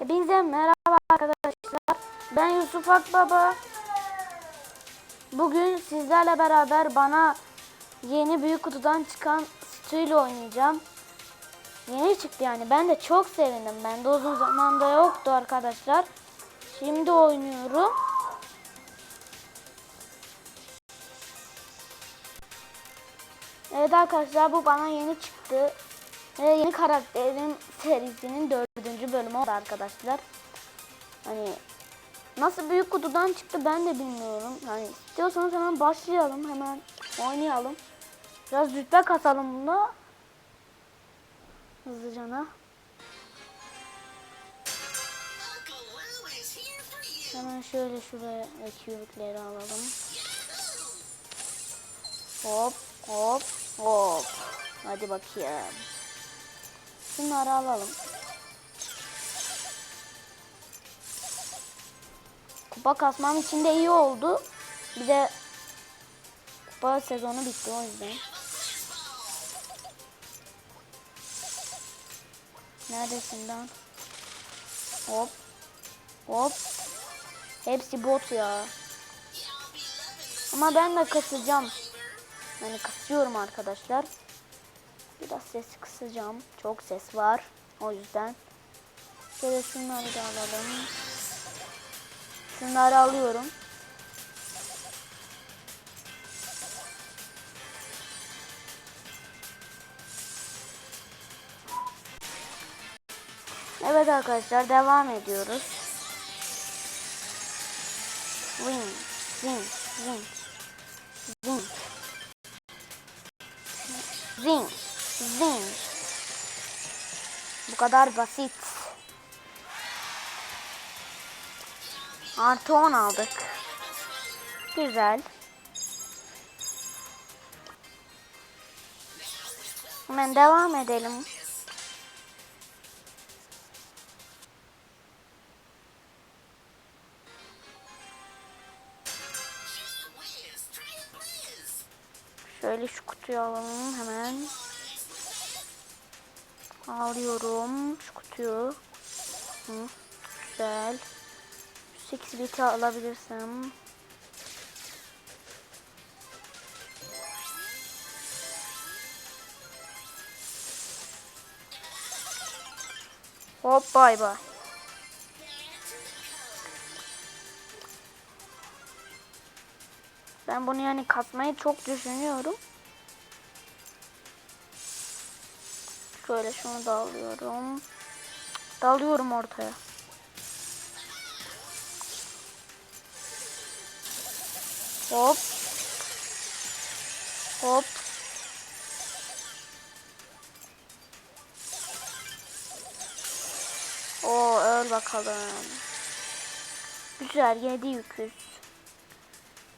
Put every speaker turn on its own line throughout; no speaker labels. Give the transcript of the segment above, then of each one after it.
Hepinize merhaba arkadaşlar. Ben Yusuf Akbaba. Bugün sizlerle beraber bana yeni büyük kutudan çıkan Stu oynayacağım. Yeni çıktı yani. Ben de çok sevindim. Ben de uzun zamanda yoktu arkadaşlar. Şimdi oynuyorum. Evet arkadaşlar bu bana yeni çıktı. Ve yeni karakterin serisinin dördüncü bölümü oldu arkadaşlar. Hani nasıl büyük kutudan çıktı ben de bilmiyorum. Hani istiyorsanız hemen başlayalım. Hemen oynayalım. Biraz rütbe kasalım bunda. Hızlıcana. Hemen şöyle şuraya yükleri alalım. Hop hop hop. Hadi bakayım. Şunları alalım. Kupa kasmam için de iyi oldu. Bir de kupa sezonu bitti o yüzden. Neredesin lan? Hop. Hop. Hepsi bot ya. Ama ben de kasacağım. Yani kasıyorum arkadaşlar. Biraz sesi kısacağım. Çok ses var. O yüzden. Şöyle şunları da alalım. Şunları alıyorum. Evet arkadaşlar devam ediyoruz. Win, win, win. Bu kadar basit. Artı 10 aldık. Güzel. Hemen devam edelim. Şöyle şu kutuyu alalım hemen. Alıyorum şu kutuyu. Hı, güzel. 8 biti alabilirsem. Hop bay bay. Ben bunu yani katmayı çok düşünüyorum. Şöyle şunu da alıyorum. Dalıyorum ortaya. Hop. Hop. O öl bakalım. Güzel 7 yüküz.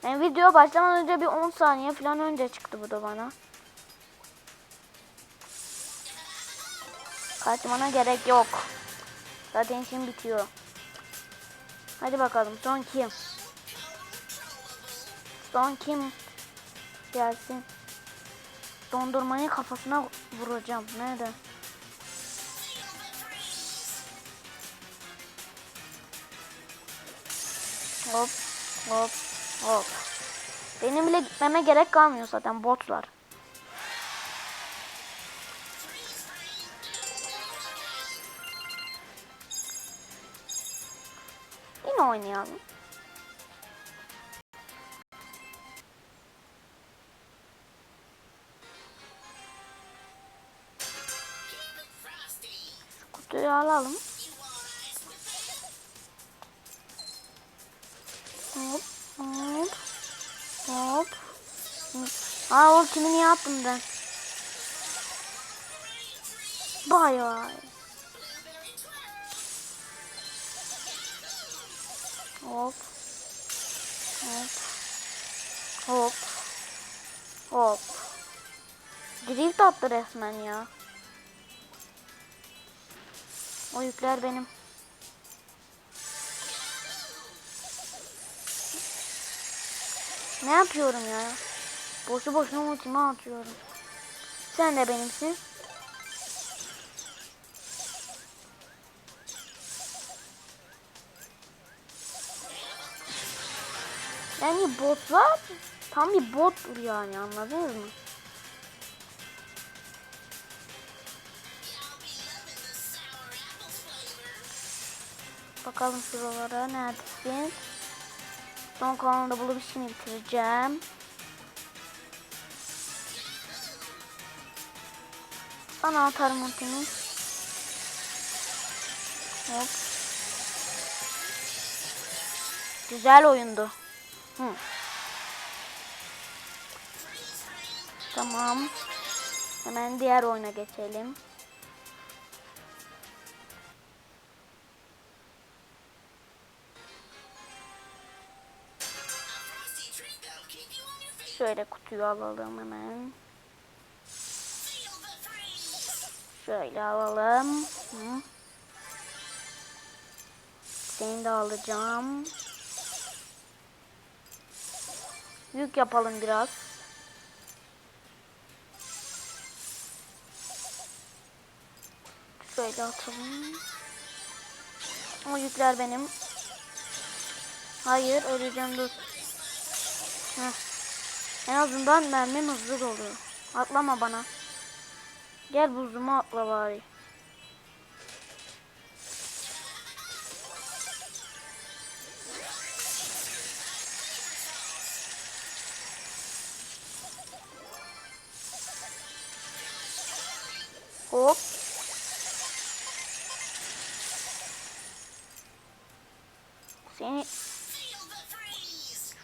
Yani video başlamadan önce bir 10 saniye falan önce çıktı bu da bana. Kaçmana gerek yok. Zaten işim bitiyor. Hadi bakalım son kim? Son kim gelsin? Dondurmayı kafasına vuracağım. Nerede? Hop hop hop. Benim bile gitmeme gerek kalmıyor zaten botlar. Yine oynayalım. Kutuyu alalım. Hop hop hop. Aa o kimi niye attım ben? Bay bay. Hop. Hop. Hop. Hop. Drift attı resmen ya. O yükler benim. Ne yapıyorum ya? Boşu boşuna ultimi atıyorum. Sen de benimsin. Yani botlar tam bir bot yani anladınız mı? Bakalım şuralara neredesin? Son kanalda bulup işini bitireceğim. Sana atarım ultimi. Hop. Güzel oyundu. Hı. Tamam. Hemen diğer oyuna geçelim. Şöyle kutuyu alalım hemen. Şöyle alalım. Hı. Seni de alacağım. Yük yapalım biraz. Şöyle atalım. O yükler benim. Hayır öleceğim dur. Heh. En azından mermim hızlı doluyor. Atlama bana. Gel buzuma atla bari.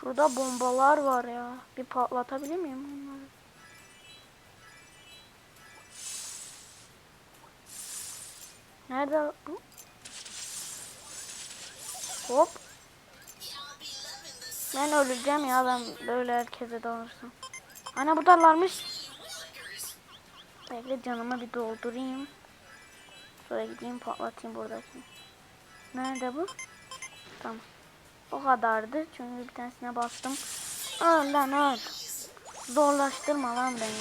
Şurada bombalar var ya. Bir patlatabilir miyim onları? Nerede bu? Hop. Ben öleceğim ya ben böyle herkese dalırsam. Ana buradalarmış. Bekle canımı bir doldurayım. Sonra gideyim patlatayım buradaki. Nerede bu? Tamam. O kadardı. Çünkü bir tanesine bastım. Öl lan öl. Zorlaştırma lan beni.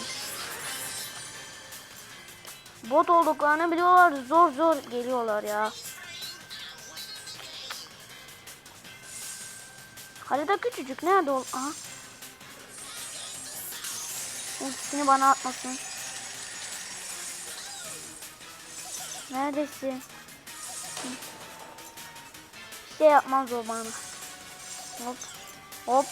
Bot olduklarını biliyorlar. Zor zor geliyorlar ya. Harita küçücük. Nerede ol? Aha. Ultisini bana atmasın. Neredesin? Bir şey yapmaz o bana. Hop. Hop.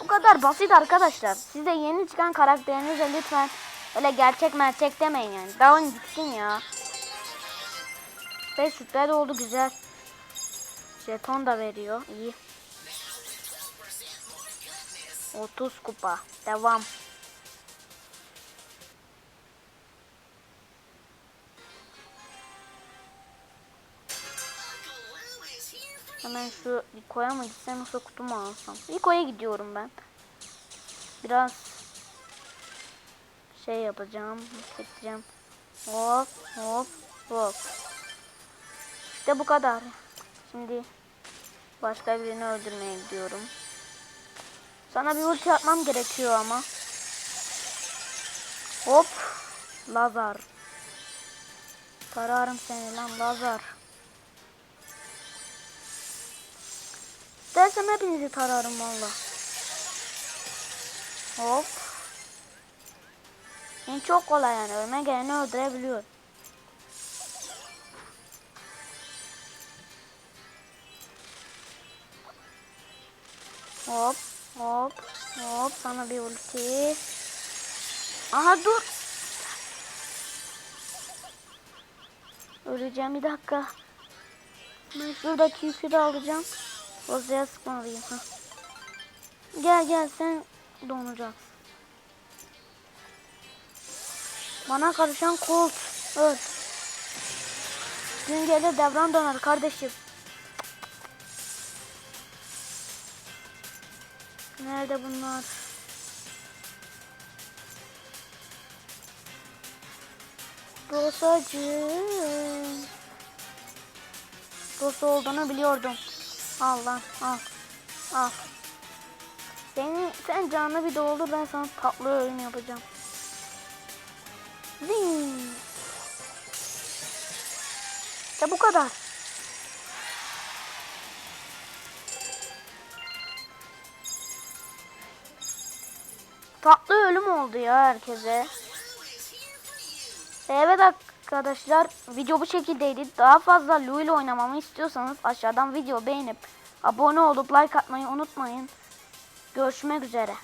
Bu kadar basit arkadaşlar. Siz de yeni çıkan karakterinize lütfen öyle gerçek merçek demeyin yani. Dalın gitsin ya. Ve süper oldu güzel. Jeton da veriyor. İyi. 30 kupa. Devam. Hemen şu Rico'ya mı gitsem yoksa kutu mu alsam? Rico'ya gidiyorum ben. Biraz şey yapacağım. Hissedeceğim. Hop hop hop. İşte bu kadar. Şimdi başka birini öldürmeye gidiyorum. Sana bir ulti atmam gerekiyor ama. Hop. Lazar. Tararım seni lan Lazar. İstersem hepinizi tararım valla. Hop. Yani çok kolay yani. Ölme geleni öldürebiliyor. Hop. Hop. Hop. Sana bir ulti. Aha dur. Öleceğim bir dakika. Ben şuradaki yükü de alacağım. Bozuya sıkmalıyım. Ha. Gel gel sen donacaksın. Bana karışan Colt. Öl. Gün gelir devran döner kardeşim. Nerede bunlar? Rosacı. Rosa olduğunu biliyordum. Al lan al. Al. Seni, sen canlı bir doldur ben sana tatlı öğün yapacağım. Zing. İşte bu kadar. Tatlı ölüm oldu ya herkese. Evet arkadaşlar video bu şekildeydi. Daha fazla ile oynamamı istiyorsanız aşağıdan video beğenip abone olup like atmayı unutmayın. Görüşmek üzere.